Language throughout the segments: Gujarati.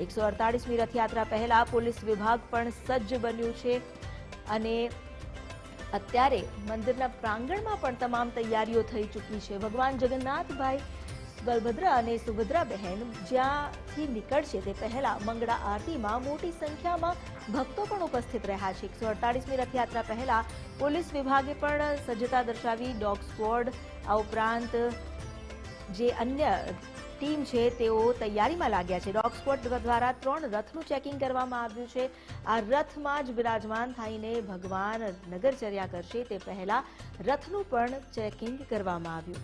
એકસો અડતાળીસમી રથયાત્રા પહેલા પોલીસ વિભાગ પણ સજ્જ બન્યું છે. અને અત્યારે મંદિરના પ્રાંગણમાં પણ તમામ તૈયારીઓ થઈ ચૂકી છે. ભગવાન જગન્નાથભાઈ બલભદ્ર અને સુભદ્રા બહેન જ્યાંથી નીકળશે તે પહેલા મંગળા આરતીમાં મોટી સંખ્યામાં ભક્તો પણ ઉપસ્થિત રહ્યા છે. એકસો અડતાળીસમી રથયાત્રા પહેલા પોલીસ વિભાગે પણ સજ્જતા દર્શાવી ડોગ સ્ક્વોડ, આ ઉપરાંત જે અન્ય ટીમ છે, તેઓ તૈયારીમાં લાગ્યા છે. ડોગ દ્વારા ત્રણ રથનું ચેકિંગ કરવામાં આવ્યું છે. આ રથમાં જ બિરાજમાન થઈને ભગવાન નગરચર્યા કરશે. તે પહેલા રથનું પણ ચેકિંગ કરવામાં આવ્યું.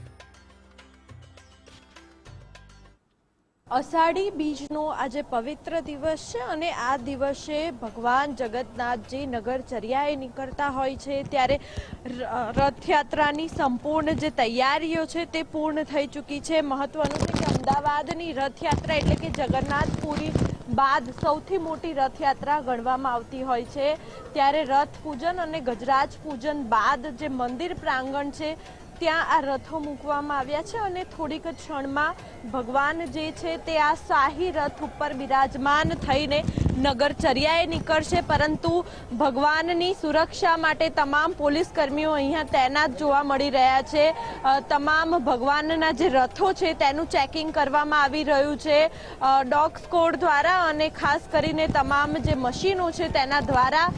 અષાઢી બીજનો આજે પવિત્ર દિવસ છે અને આ દિવસે ભગવાન જગન્નાથજી નગરચર્યાએ નીકળતા હોય છે. ત્યારે રથયાત્રાની સંપૂર્ણ જે તૈયારીઓ છે તે પૂર્ણ થઈ ચૂકી છે. મહત્વનું છે કે અમદાવાદની રથયાત્રા એટલે કે જગન્નાથપુરી બાદ સૌથી મોટી રથયાત્રા ગણવામાં આવતી હોય છે. ત્યારે રથ પૂજન અને ગજરાજ પૂજન બાદ જે મંદિર પ્રાંગણ છે ત્યાં આ રથો મૂકવામાં આવ્યા છે અને થોડીક ક્ષણમાં ભગવાન જે છે તે આ શાહી રથ ઉપર બિરાજમાન થઈને નગરચર્યાએ નીકળશે, પરંતુ ભગવાનની સુરક્ષા માટે તમામ પોલીસ કર્મીઓ અહીંયા તૈનાત જોવા મળી રહ્યા છે. તમામ ભગવાનના જે રથો છે તેનું ચેકિંગ કરવામાં આવી રહ્યું છે. ડોગ સ્કોડ દ્વારા અને ખાસ કરીને તમામ જે મશીનો છે તેના દ્વારા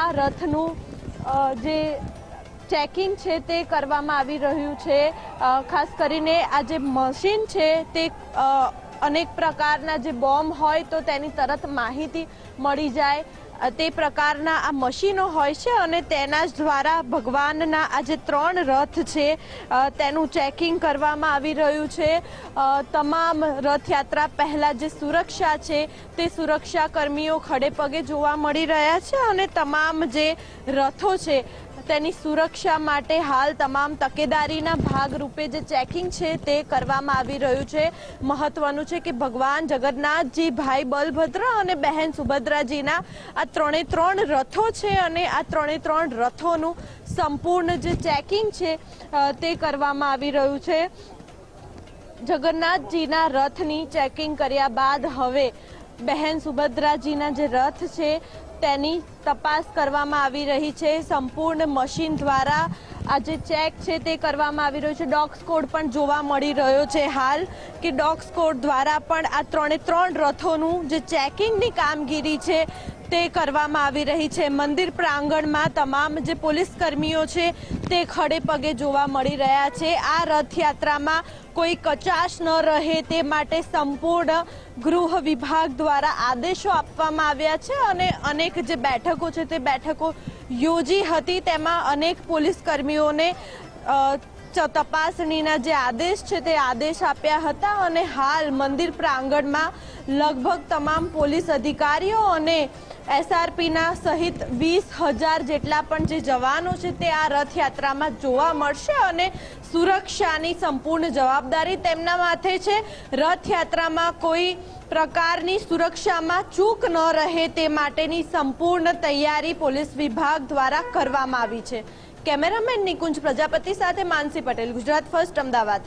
આ રથનું જે ચેકિંગ છે તે કરવામાં આવી રહ્યું છે. ખાસ કરીને આ જે મશીન છે તે અનેક પ્રકારના જે બોમ્બ હોય તો તેની તરત માહિતી મળી જાય. તે પ્રકારના આ મશીનો હોય છે અને તેના જ દ્વારા ભગવાનના આ જે ત્રણ રથ છે તેનું ચેકિંગ કરવામાં આવી રહ્યું છે. તમામ રથયાત્રા પહેલાં જે સુરક્ષા છે તે સુરક્ષા કર્મીઓ ખડે પગે જોવા મળી રહ્યા છે અને તમામ જે રથો છે તેની સુરક્ષા માટે હાલ તમામ તકેદારીના ભાગરૂપે જે ચેકિંગ છે તે કરવામાં આવી રહ્યું છે. મહત્વનું છે કે ભગવાન જગન્નાથજી, ભાઈ બલભદ્ર અને બહેન સુભદ્રાજીના આ ત્રણે ત્રણ રથો છે અને આ ત્રણે ત્રણ રથોનું સંપૂર્ણ જે ચેકિંગ છે તે કરવામાં આવી રહ્યું છે. જગન્નાથજીના રથની ચેકિંગ કર્યા બાદ હવે બહેન સુભદ્રાજીના જે રથ છે, તેની તપાસ કરવામાં આવી રહી છે. સંપૂર્ણ મશીન દ્વારા આ જે ચેક છે તે કરવામાં આવી રહ્યું છે. ડોગ સ્કોડ પણ જોવા મળી રહ્યો છે હાલ કે ડોગ સ્કોડ દ્વારા પણ આ ત્રણે ત્રણ રથોનું જે ચેકિંગની કામગીરી છે તે કરવામાં આવી રહી છે. મંદિર પ્રાંગણમાં તમામ જે પોલીસ કર્મીઓ છે તે ખડે પગે જોવા મળી રહ્યા છે. આ રથયાત્રામાં કોઈ કચાશ ન રહે તે માટે સંપૂર્ણ ગૃહ વિભાગ દ્વારા આદેશો આપવામાં આવ્યા છે અને અનેક જે બેઠકો છે તે બેઠકો યોજી હતી. તેમાં અનેક પોલીસ કર્મીઓને તપાસણીના જે આદેશ છે તે આદેશ આપ્યા હતા અને હાલ મંદિર પ્રાંગણમાં લગભગ તમામ પોલીસ અધિકારીઓ અને એસઆરપીના સહિત વીસ હજાર જેટલા પણ જે જવાનો છે તે આ રથયાત્રામાં જોવા મળશે અને સુરક્ષાની સંપૂર્ણ જવાબદારી તેમના માથે છે. રથયાત્રામાં કોઈ પ્રકારની સુરક્ષામાં ચૂક ન રહે તે માટેની સંપૂર્ણ તૈયારી પોલીસ વિભાગ દ્વારા કરવામાં આવી છે. કેમેરામેન નિકુંજ પ્રજાપતિ સાથે માનસી પટેલ, ગુજરાત ફર્સ્ટ, અમદાવાદ.